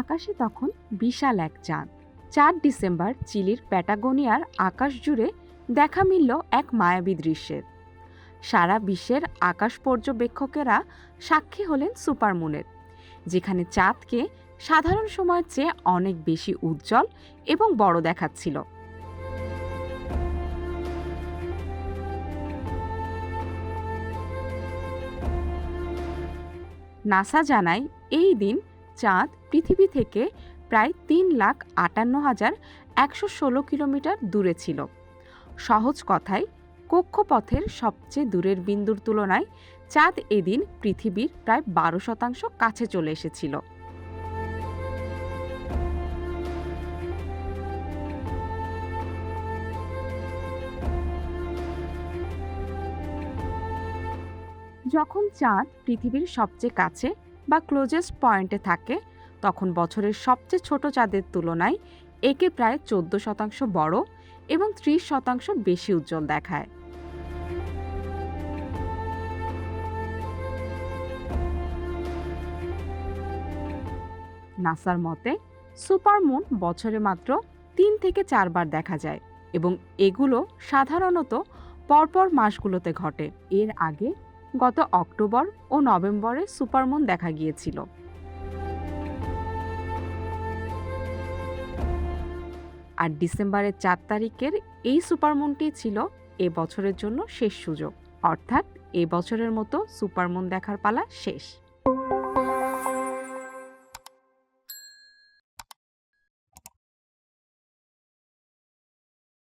আকাশে তখন বিশাল এক চাঁদ। চার ডিসেম্বর চিলির প্যাটাগোনিয়ার আকাশ জুড়ে দেখা মিলল এক মায়াবী দৃশ্যের। সারা বিশ্বের আকাশ পর্যবেক্ষকেরা সাক্ষী হলেন সুপারমুনের, যেখানে চাঁদকে সাধারণ সময়ের চেয়ে অনেক বেশি উজ্জ্বল এবং বড় দেখাচ্ছিল। নাসা জানায়, এই দিন চাঁদ পৃথিবী থেকে প্রায় তিন লাখ আটান্ন হাজার একশো ষোলো কিলোমিটার দূরে ছিল। সহজ কথায়, কক্ষপথের সবচেয়ে দূরের বিন্দুর তুলনায় চাঁদ এদিন পৃথিবীর প্রায় বারো শতাংশ কাছে চলে এসেছিল। যখন চাঁদ পৃথিবীর সবচেয়ে কাছে ক্লোজেস্ট পয়েন্টে থাকে, তখন বছরের সবচেয়ে ছোট চাঁদের তুলনায় একে প্রায় চোদ্দ শতাংশ বড় এবং ত্রিশ শতাংশ বেশি উজ্জ্বল দেখায়। নাসার মতে সুপারমুন বছরে মাত্র তিন থেকে চারবার দেখা যায় এবং এগুলো সাধারণত পরপর মাসগুলোতে ঘটে। এর আগে গত অক্টোবর ও নভেম্বরে সুপারমুন দেখা গিয়েছিল। আর ডিসেম্বরের চার তারিখের এই সুপারমুনটি ছিল এ বছরের জন্য শেষ সুযোগ। অর্থাৎ এ বছরের মতো সুপারমুন দেখার পালা শেষ।